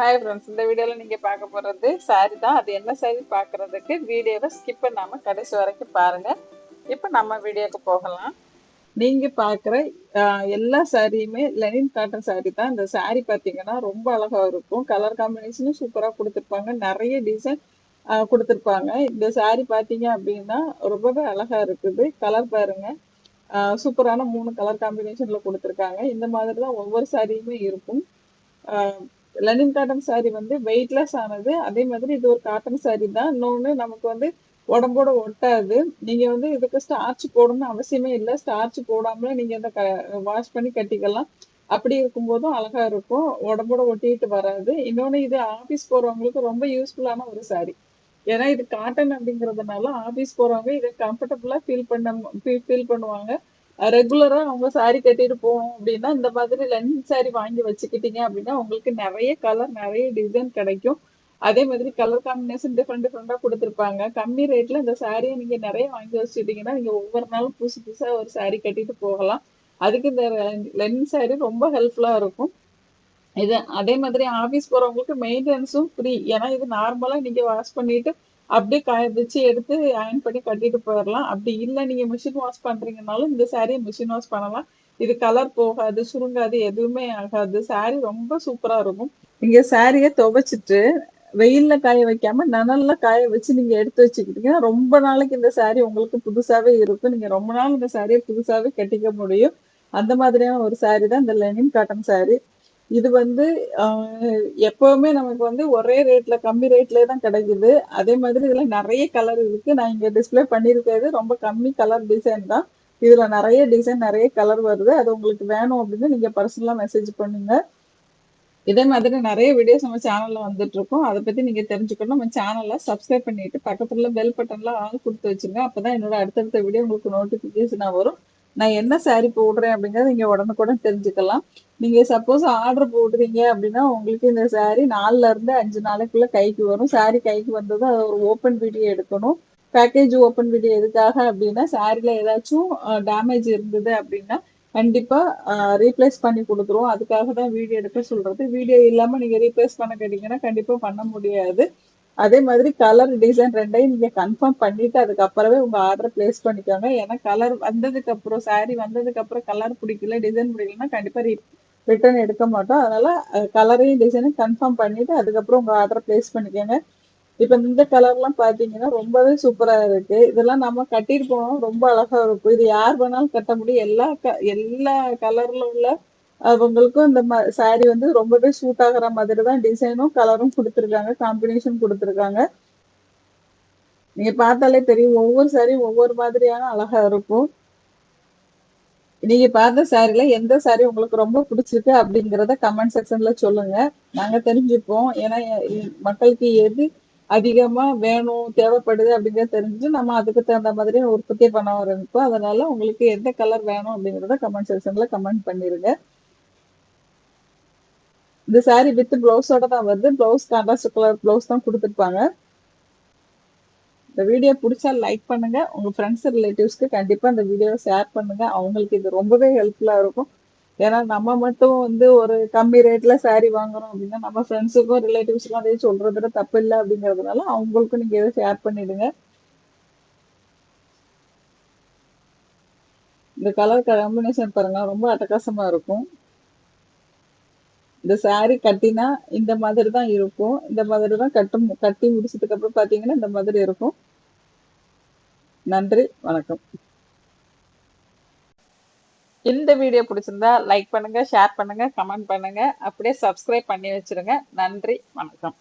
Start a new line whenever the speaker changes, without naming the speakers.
Hi friends இந்த வீடியோவில் நீங்கள் பார்க்க போகிறது சாரி தான். அது என்ன சாரி பார்க்குறதுக்கு வீடியோவை ஸ்கிப் பண்ணாமல் கடைசி வரைக்கும் பாருங்கள் இப்போ நம்ம வீடியோக்கு போகலாம். நீங்கள் பார்க்குற எல்லா சாரியுமே லெனின் காட்டன் சாரி தான். இந்த சாரி பார்த்தீங்கன்னா ரொம்ப அழகாக இருக்கும். கலர் காம்பினேஷனும் சூப்பராக கொடுத்துருப்பாங்க. நிறைய டிசைன் கொடுத்துருப்பாங்க. இந்த சாரி பார்த்தீங்க அப்படின்னா ரொம்பவே அழகாக இருக்குது. கலர் பாருங்கள் சூப்பரான மூணு கலர் காம்பினேஷனில் கொடுத்துருக்காங்க. இந்த மாதிரி தான் ஒவ்வொரு சாரியுமே இருக்கும். லெனின் காட்டன் சாரி வந்து வெயிட்லெஸ் ஆனது. அதே மாதிரி இது ஒரு காட்டன் சாரி தான். இன்னொன்று நமக்கு வந்து உடம்போட ஒட்டாது. நீங்கள் வந்து இதுக்கு ஸ்டார்ச் போடணும்னு அவசியமே இல்லை. ஸ்டார்ச் போடாமலே நீங்கள் இந்த க வாஷ் பண்ணி கட்டிக்கலாம். அப்படி இருக்கும்போதும் அழகாக இருக்கும். உடம்போட ஒட்டிட்டு வராது. இன்னொன்று இது ஆஃபீஸ் போகிறவங்களுக்கு ரொம்ப யூஸ்ஃபுல்லான ஒரு சாரி ஏன்னா இது காட்டன் அப்படிங்கிறதுனால ஆஃபீஸ் போகிறவங்க இதை கம்ஃபர்டபுளாக ஃபீல் பண்ண ஃபீல் பண்ணுவாங்க. ரெகுலரா அவங்க சாரி கட்டிட்டு போவோம் அப்படின்னா இந்த மாதிரி லெனின் சாரி வாங்கி வச்சுக்கிட்டீங்க அப்படின்னா உங்களுக்கு நிறைய கலர் நிறைய டிசைன் கிடைக்கும். அதே மாதிரி கலர் காம்பினேஷன் டிஃப்ரெண்ட் டிஃப்ரெண்டா கொடுத்துருப்பாங்க. கம்மி ரேட்ல இந்த சாரியை நீங்க நிறைய வாங்கி வச்சுட்டீங்கன்னா நீங்க ஒவ்வொரு நாளும் புதுசு புதுசா ஒரு சாரி கட்டிட்டு போகலாம். அதுக்கு இந்த லெனின் சாரி ரொம்ப ஹெல்ப்ஃபுல்லா இருக்கும். இது அதே மாதிரி ஆஃபீஸ் போறவங்களுக்கு மெயின்டெனன்ஸும் ஃப்ரீ ஏன்னா இது நார்மலா நீங்க வாஷ் பண்ணிட்டு அப்படியே காய வச்சு எடுத்து அயன் பண்ணி கட்டிட்டு போயிடலாம் அப்படி இல்லை நீங்க மிஷின் வாஷ் பண்றீங்கனாலும் இந்த சாரியை மிஷின் வாஷ் பண்ணலாம். இது கலர் போகாது சுருங்காது எதுவுமே ஆகாது. சாரி ரொம்ப சூப்பரா இருக்கும். நீங்க சாரியை துவைச்சிட்டு வெயில்ல காய வைக்காம நனல்ல காய வச்சு நீங்க எடுத்து வச்சுக்கிட்டீங்கன்னா ரொம்ப நாளைக்கு இந்த சாரி உங்களுக்கு புதுசாவே இருக்கும். நீங்க ரொம்ப நாள் இந்த சாரியை புதுசாவே கட்டிக்க முடியும். அந்த மாதிரியான ஒரு சாரி தான் இந்த லெனின் காட்டன் சாரி இது வந்து எப்பவுமே நமக்கு வந்து ஒரே ரேட்ல கம்மி ரேட்ல தான் கிடைக்குது. அதே மாதிரி இதுல நிறைய கலர் இருக்கு. நான் இங்க டிஸ்பிளே பண்ணியிருக்கிறது ரொம்ப கம்மி கலர் டிசைன் தான். இதுல நிறைய டிசைன் நிறைய கலர் வருது. அது உங்களுக்கு வேணும் அப்படின்னு நீங்க பர்சனலா மெசேஜ் பண்ணுங்க. இதே மாதிரி நிறைய வீடியோஸ் நம்ம சேனல்ல வந்துட்டு இருக்கோம் அதை பத்தி நீங்க தெரிஞ்சுக்கணும். நம்ம சேனலை சப்ஸ்கிரைப் பண்ணிட்டு பக்கத்துல பெல் பட்டன்லாம் ஆள் கொடுத்து வச்சுங்க அப்பதான் என்னோட அடுத்தடுத்த வீடியோ உங்களுக்கு நோட்டிபிகேஷனா வரும். நான் என்ன சாரி போடுறேன் அப்படிங்கறத நீங்க உடனுக்குடன் தெரிஞ்சுக்கலாம். நீங்க சப்போஸ் ஆர்டர் போடுறீங்க அப்படின்னா உங்களுக்கு இந்த சாரி நாலுல இருந்து அஞ்சு நாளைக்குள்ள கைக்கு வரும். சாரி கைக்கு வந்தது அது ஒரு ஓப்பன் வீடியோ எடுக்கணும். பேக்கேஜ் ஓப்பன் வீடியோ எதுக்காக அப்படின்னா சாரில ஏதாச்சும் டேமேஜ் இருந்தது அப்படின்னா கண்டிப்பா ரீப்ளேஸ் பண்ணி கொடுத்துருவோம். அதுக்காக தான் வீடியோ எடுக்க சொல்றது. வீடியோ இல்லாம நீங்க ரீப்ளேஸ் பண்ண கேட்டீங்கன்னா கண்டிப்பா பண்ண முடியாது. அதே மாதிரி கலர் டிசைன் ரெண்டையும் நீங்க கன்ஃபார்ம் பண்ணிட்டு அதுக்கப்புறமே உங்க ஆர்டர் பிளேஸ் பண்ணிக்கோங்க. ஏன்னா கலர் வந்ததுக்கு அப்புறம் சாரி வந்ததுக்கு அப்புறம் கலர் பிடிக்கல டிசைன் பிடிக்கலன்னா கண்டிப்பா ரிட்டர்ன் எடுக்க மாட்டோம். அதனால கலரையும் டிசைனையும் கன்ஃபார்ம் பண்ணிட்டு அதுக்கப்புறம் உங்க ஆர்டர் பிளேஸ் பண்ணிக்கோங்க. இப்ப இந்த கலர்லாம் பாத்தீங்கன்னா ரொம்பவே சூப்பரா இருக்கு. இதெல்லாம் நம்ம கட்டிட்டு போனோம் ரொம்ப அழகா இருக்கும். இது யார் வேணாலும் கட்ட முடியும். எல்லா எல்லா கலர்ல உள்ள அவங்களுக்கும் இந்த சாரி வந்து ரொம்பவே சூட் ஆகிற மாதிரி தான் டிசைனும் கலரும் கொடுத்துருக்காங்க காம்பினேஷன் கொடுத்துருக்காங்க. நீங்க பார்த்தாலே தெரியும் ஒவ்வொரு சாரியும் ஒவ்வொரு மாதிரியான அழகா இருக்கும். நீங்க பார்த்த சாரில எந்த சாரி உங்களுக்கு ரொம்ப பிடிச்சிருக்கு அப்படிங்கிறத கமெண்ட் செக்ஷன்ல சொல்லுங்க. நாங்க தெரிஞ்சுப்போம். ஏன்னா மக்களுக்கு எது அதிகமா வேணும் தேவைப்படுது அப்படிங்கறத தெரிஞ்சு நம்ம அதுக்கு தகுந்த மாதிரி உற்பத்தி பண்ண வரப்போ அதனால உங்களுக்கு எந்த கலர் வேணும் அப்படிங்கறத கமெண்ட் செக்ஷன்ல கமெண்ட் பண்ணிருங்க. இந்த சாரி வித் ப்ளவுஸோட தான் வருது. ப்ளவுஸ் கான்ட்ராஸ்ட் கலர் ப்ளவுஸ் தான் கொடுத்துருப்பாங்க. இந்த வீடியோ பிடிச்சா லைக் பண்ணுங்க. உங்க ஃப்ரெண்ட்ஸ் ரிலேட்டிவ்ஸ்க்கு கண்டிப்பா இந்த வீடியோவை ஷேர் பண்ணுங்க. அவங்களுக்கு இது ரொம்பவே ஹெல்ப்ஃபுல்லா இருக்கும். ஏன்னா நம்ம மட்டும் வந்து ஒரு கம்மி ரேட்ல சாரி வாங்குறோம் அப்படின்னா நம்ம ஃப்ரெண்ட்ஸுக்கும் ரிலேட்டிவ்ஸ்க்கும் அதே சொல்றதுல தப்பு இல்லை அப்படிங்கிறதுனால அவங்களுக்கும் நீங்க இதை ஷேர் பண்ணிடுங்க. இந்த கலர் காம்பினேஷன் பாருங்க ரொம்ப அட்டகாசமா இருக்கும். இந்த சாரி கட்டினா இந்த மாதிரி தான் இருக்கும். இந்த மாதிரி தான் கட்டும் கட்டி முடிச்சதுக்கு அப்புறம் பாத்தீங்கன்னா இந்த மாதிரி இருக்கும். நன்றி வணக்கம். இந்த வீடியோ பிடிச்சிருந்தா லைக் பண்ணுங்க ஷேர் பண்ணுங்க கமெண்ட் பண்ணுங்க. அப்படியே சப்ஸ்கிரைப் பண்ணி வச்சிருங்க. நன்றி வணக்கம்.